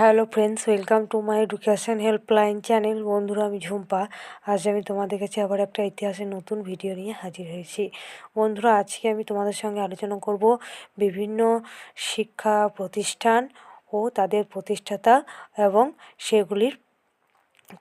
Hello friends welcome to my education helpline channel বন্ধুরা, আমি ঝুম্পা। আজ আমি তোমাদের কাছে আবার একটা ইতিহাসের নতুন ভিডিও নিয়ে হাজির হয়েছি। বন্ধুরা, আজকে আমি তোমাদের সঙ্গে আলোচনা করব বিভিন্ন শিক্ষা প্রতিষ্ঠান ও তাদের প্রতিষ্ঠাতা এবং সেগুলির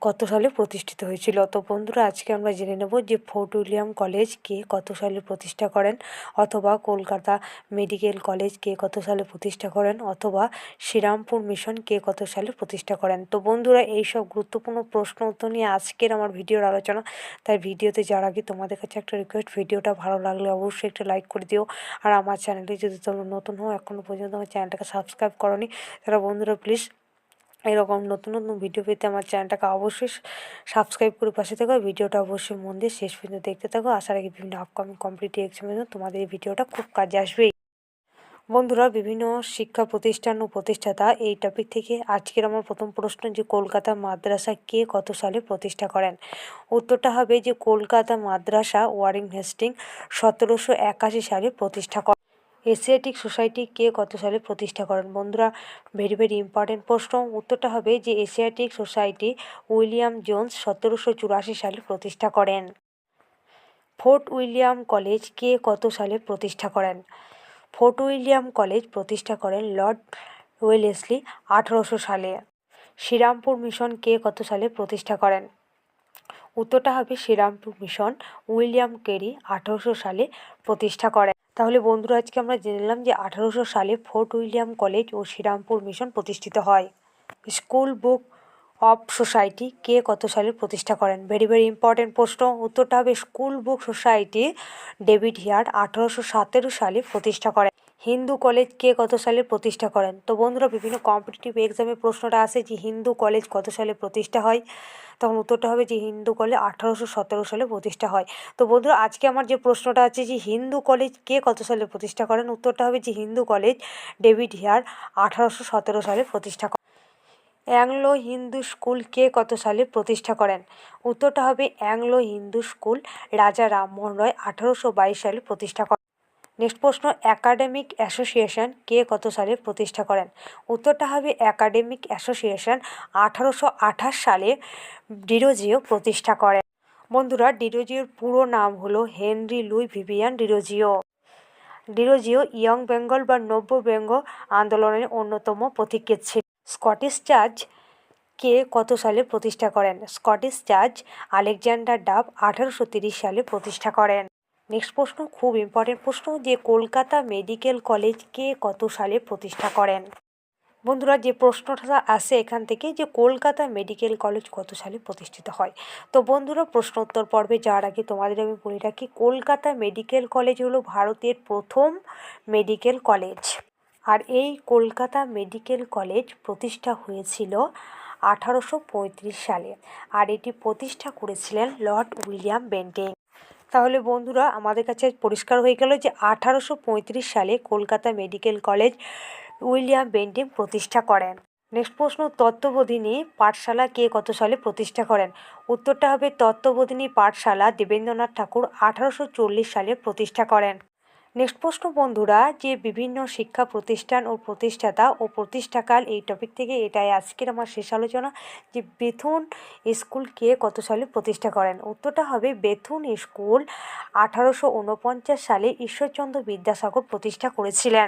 কত সালে প্রতিষ্ঠিত হয়েছিল? তো বন্ধুরা, আজকে আমরা জেনে নেব যে ফোর্ট উইলিয়াম কলেজ কে কত সালে প্রতিষ্ঠা করেন অথবা কলকাতা মেডিকেল কলেজ কে কত সালে প্রতিষ্ঠা করেন অথবা শ্রীরামপুর মিশন কে কত সালে প্রতিষ্ঠা করেন? তো বন্ধুরা, এই সব গুরুত্বপূর্ণ প্রশ্ন উত্তর নিয়ে আজকের আমার ভিডিওর আলোচনা। তাই ভিডিওতে যাওয়ার আগে তোমাদের কাছে একটা রিকোয়েস্ট ভিডিওটা ভালো লাগলে অবশ্যই একটা লাইক করে দিও। আর আমার চ্যানেলে যদি তোমরা নতুন হও এখনও পর্যন্ত আমার চ্যানেলটাকে সাবস্ক্রাইব করনি তারা বন্ধুরা প্লিজ এরকম নতুন নতুন ভিডিও পেতে আমার চ্যানেলটাকে অবশ্যই সাবস্ক্রাইব করে পাশে থাকো ভিডিওটা অবশ্যই মন দিয়ে শেষ পর্যন্ত দেখতে থাকো। আসার আগে বিভিন্ন আপকামিং কম্পিটিভ এক্সামের জন্য তোমাদের এই ভিডিওটা খুব কাজে আসবেই বন্ধুরা, বিভিন্ন শিক্ষা প্রতিষ্ঠান ও প্রতিষ্ঠাতা এই টপিক থেকে আজকের আমার প্রথম প্রশ্ন যে কলকাতা মাদ্রাসা কে কত সালে প্রতিষ্ঠা করেন? উত্তরটা হবে যে কলকাতা মাদ্রাসা ওয়ারিং হেস্টিং সতেরোশো একাশি সালে প্রতিষ্ঠা করেন এশিয়াটিক সোসাইটি কে কত সালে প্রতিষ্ঠা করেন? বন্ধুরা, ভেরি ভেরি ইম্পর্টেন্ট প্রশ্ন। উত্তরটা হবে যে এশিয়াটিক সোসাইটি উইলিয়াম জোন্স সতেরোশো চুরাশি সালে প্রতিষ্ঠা করেন। ফোর্ট উইলিয়াম কলেজ কে কত সালে প্রতিষ্ঠা করেন? ফোর্ট উইলিয়াম কলেজ প্রতিষ্ঠা করেন লর্ড ওয়েলেসলি আঠারোশো সালে। শ্রীরামপুর মিশন কে কত সালে প্রতিষ্ঠা করেন? উত্তরটা হবে শ্রীরামপুর মিশন উইলিয়াম কেরি আঠারোশো সালে প্রতিষ্ঠা করেন। তাহলে বন্ধুরা, আজকে আমরা জেনে নিলাম যে আঠারোশো সালে ফোর্ট উইলিয়াম কলেজ ও শ্রীরামপুর মিশন প্রতিষ্ঠিত হয়। স্কুল বুক অফ সোসাইটি কে কত সালে প্রতিষ্ঠা করেন? ভেরি ভেরি ইম্পর্টেন্ট প্রশ্ন। উত্তরটা হবে school book society David Hare আঠারোশো সতেরো সালে প্রতিষ্ঠা করেন। হিন্দু কলেজ কে কত সালে প্রতিষ্ঠা করেন? তো বন্ধুরা, বিভিন্ন কম্পিটিটিভ এক্সামে প্রশ্নটা আসে যে হিন্দু কলেজ কত সালে প্রতিষ্ঠা হয়? তখন উত্তরটা হবে যে হিন্দু কলেজ আঠারোশো সতেরো সালে প্রতিষ্ঠা হয়। তো বন্ধুরা, আজকে আমার যে প্রশ্নটা আছে যে হিন্দু কলেজ কে কত সালে প্রতিষ্ঠা করেন? উত্তরটা হবে যে হিন্দু কলেজ ডেভিড হিয়ার আঠারোশো সতেরো সালে প্রতিষ্ঠা করেন অ্যাংলো হিন্দু স্কুল কে কত সালে প্রতিষ্ঠা করেন? উত্তরটা হবে অ্যাংলো হিন্দু স্কুল রাজা রামমোহন রয় আঠারোশো বাইশ সালে প্রতিষ্ঠা করেন নেক্সট প্রশ্ন অ্যাকাডেমিক অ্যাসোসিয়েশন কে কত সালে প্রতিষ্ঠা করেন? উত্তরটা হবে অ্যাকাডেমিক অ্যাসোসিয়েশন আঠারোশো আঠাশ সালে ডিরোজিও প্রতিষ্ঠা করেন। বন্ধুরা, ডিরোজিওর পুরো নাম হলো Henry Louis Vivian Derozio. Derozio young Bengal বা নব্য বেঙ্গ আন্দোলনের অন্যতম প্রতীকে ছিল স্কটিশ চার্চ কে কত সালে প্রতিষ্ঠা করেন? স্কটিশ চার্চ আলেকজান্ডার ডাব আঠারোশো সালে প্রতিষ্ঠা করেন। নেক্সট প্রশ্ন, খুব ইম্পর্টেন্ট প্রশ্ন যে কলকাতা মেডিকেল কলেজ কে কত সালে প্রতিষ্ঠা করেন? বন্ধুরা, যে প্রশ্নটা আসে এখান থেকে যে কলকাতা মেডিকেল কলেজ কত সালে প্রতিষ্ঠিত হয়? তো বন্ধুরা প্রশ্ন উত্তর পর্বে যাওয়ার আগে তোমাদের আমি বলে রাখি, কলকাতা মেডিকেল কলেজ হলো ভারতের প্রথম মেডিকেল কলেজ আর এই কলকাতা মেডিকেল কলেজ প্রতিষ্ঠা হয়েছিল আঠারোশো পঁয়ত্রিশ সালে। আর এটি প্রতিষ্ঠা করেছিলেন লর্ড উইলিয়াম বেন্টিং। তাহলে বন্ধুরা আমাদের কাছে পরিষ্কার হয়ে গেল যে আঠারোশো পঁয়ত্রিশ সালে Kolkata medical college William Bentinck প্রতিষ্ঠা করেন। নেক্সট প্রশ্ন তত্ত্ববোধিনী পাঠশালা কে কত সালে প্রতিষ্ঠা করেন? উত্তরটা হবে তত্ত্ববোধিনী পাঠশালা দেবেন্দ্রনাথ ঠাকুর আঠারোশো চল্লিশ সালে প্রতিষ্ঠা করেন। নেক্সট প্রশ্ন, বন্ধুরা, যে বিভিন্ন শিক্ষা প্রতিষ্ঠান ও প্রতিষ্ঠাতা ও প্রতিষ্ঠাকাল এই টপিক থেকে এটাই আজকের আমার শেষ আলোচনা যে বেথুন স্কুল কে কত সালে প্রতিষ্ঠা করেন। উত্তরটা হবে বেথুন স্কুল আঠারোশো ঊনপঞ্চাশ সালে ঈশ্বরচন্দ্র বিদ্যাসাগর প্রতিষ্ঠা করেছিলেন।